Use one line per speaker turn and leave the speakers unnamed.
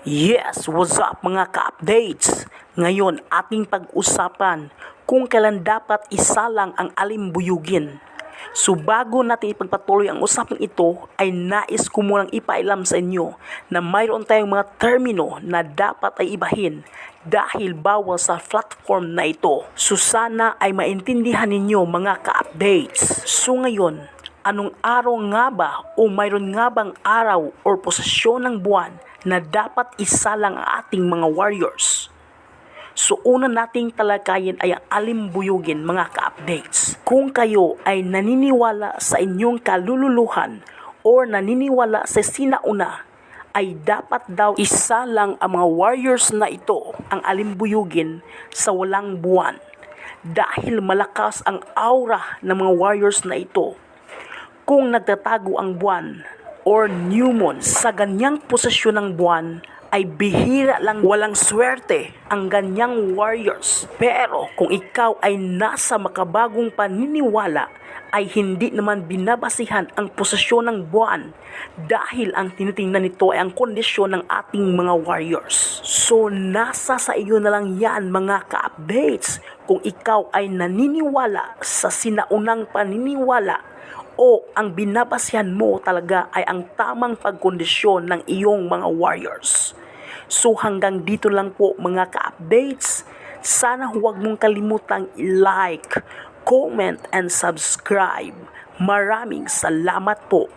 Yes, what's up mga ka-updates? Ngayon, ating pag-usapan kung kailan dapat isalang ang alimbuyugin. So bago natin ipagpatuloy ang usapang ito, ay nais ko munang ipailam sa inyo na mayroon tayong mga termino na dapat ay ibahin dahil bawal sa platform na ito. So sana ay maintindihan ninyo mga ka-updates. So ngayon, anong araw nga ba o mayroon nga bang araw o posisyon ng buwan na dapat isalang ang ating mga warriors? So una nating talakayin ay ang alimbuyugin mga ka-updates. Kung kayo ay naniniwala sa inyong kalululuhan or naniniwala sa sinauna, ay dapat daw isa lang ang mga warriors na ito ang alimbuyugin sa walang buwan. Dahil malakas ang aura ng mga warriors na ito kung nagtatago ang buwan or new moon sa ganyang posisyon ng buwan ay bihira lang walang swerte ang ganyang warriors. Pero kung ikaw ay nasa makabagong paniniwala ay hindi naman binabasihan ang posisyon ng buwan dahil ang tinitingnan nito ay ang kondisyon ng ating mga warriors. So nasa sa iyo na lang yan mga ka-updates kung ikaw ay naniniwala sa sinaunang paniniwala o ang binabasyan mo talaga ay ang tamang pagkondisyon ng iyong mga warriors. So hanggang dito lang po mga ka-updates. Sana huwag mong kalimutang i-like, comment, and subscribe. Maraming salamat po.